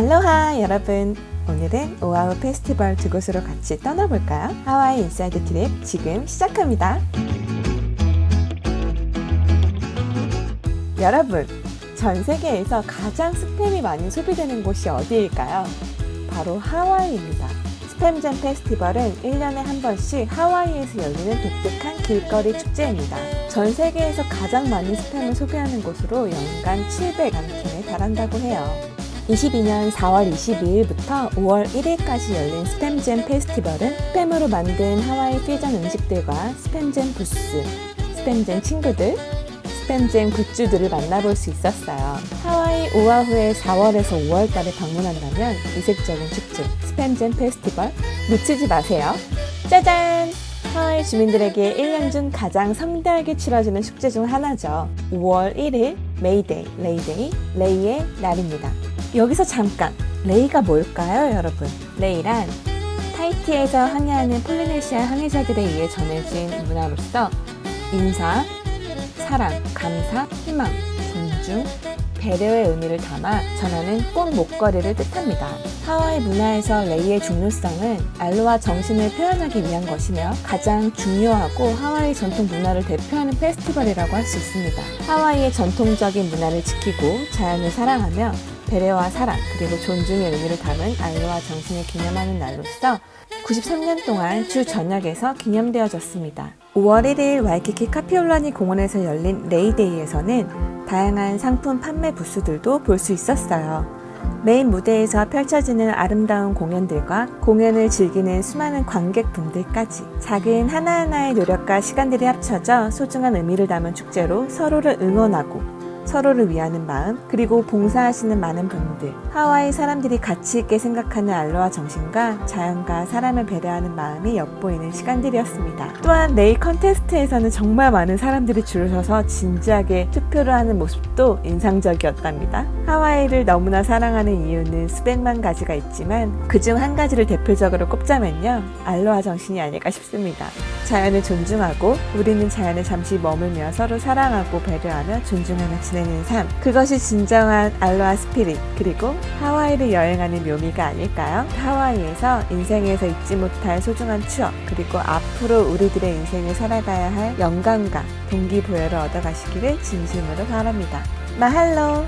알로하 여러분 오늘은 오아우 페스티벌 두 곳으로 같이 떠나볼까요? 하와이 인사이드 트립 지금 시작합니다 여러분 전 세계에서 가장 스팸이 많이 소비되는 곳이 어디일까요? 바로 하와이입니다 스팸잼 페스티벌은 1년에 한 번씩 하와이에서 열리는 독특한 길거리 축제입니다. 전 세계에서 가장 많이 스팸을 소비하는 곳으로 연간 700만 캔에 달한다고 해요. 22년 4월 22일부터 5월 1일까지 열린 스팸잼 페스티벌은 스팸으로 만든 하와이 퓨전 음식들과 스팸잼 부스, 스팸잼 친구들, 스팸잼 굿즈들을 만나볼 수 있었어요. 하와이 오아후에 4월에서 5월 달에 방문한다면 이색적인 축제, 스팸잼 페스티벌 놓치지 마세요. 짜잔! 하와이 주민들에게 1년 중 가장 성대하게 치러지는 축제 중 하나죠. 5월 1일 메이데이, 레이데이, 레이의 날입니다. 여기서 잠깐, 레이가 뭘까요, 여러분? 레이란 타이티에서 항해하는 폴리네시아 항해자들에 의해 전해진 문화로서 인사, 사랑, 감사, 희망, 존중, 배려의 의미를 담아 전하는 꽃 목걸이를 뜻합니다. 하와이 문화에서 레이의 중요성은 알로하 정신을 표현하기 위한 것이며 가장 중요하고 하와이 전통 문화를 대표하는 페스티벌이라고 할 수 있습니다. 하와이의 전통적인 문화를 지키고 자연을 사랑하며 배려와 사랑 그리고 존중의 의미를 담은 알로하 정신을 기념하는 날로서 93년 동안 주 전역에서 기념되어졌습니다. 5월 1일 와이키키 카피올라니 공원에서 열린 레이데이에서는 다양한 상품 판매 부스들도 볼 수 있었어요. 메인 무대에서 펼쳐지는 아름다운 공연들과 공연을 즐기는 수많은 관객분들까지 작은 하나하나의 노력과 시간들이 합쳐져 소중한 의미를 담은 축제로 서로를 응원하고 서로를 위하는 마음, 그리고 봉사하시는 많은 분들, 하와이 사람들이 가치 있게 생각하는 알로하 정신과 자연과 사람을 배려하는 마음이 엿보이는 시간들이었습니다. 또한 내일 컨테스트에서는 정말 많은 사람들이 줄을 서서 진지하게 투표를 하는 모습도 인상적이었답니다. 하와이를 너무나 사랑하는 이유는 수백만 가지가 있지만 그중 한 가지를 대표적으로 꼽자면요. 알로하 정신이 아닐까 싶습니다. 자연을 존중하고 우리는 자연에 잠시 머물며 서로 사랑하고 배려하며 존중하며 지내는 삶. 그것이 진정한 알로하 스피릿 그리고 하와이를 여행하는 묘미가 아닐까요? 하와이에서 인생에서 잊지 못할 소중한 추억 그리고 앞으로 우리들의 인생을 살아가야 할 영감과 동기부여를 얻어가시기를 진심으로 바랍니다. 마할로!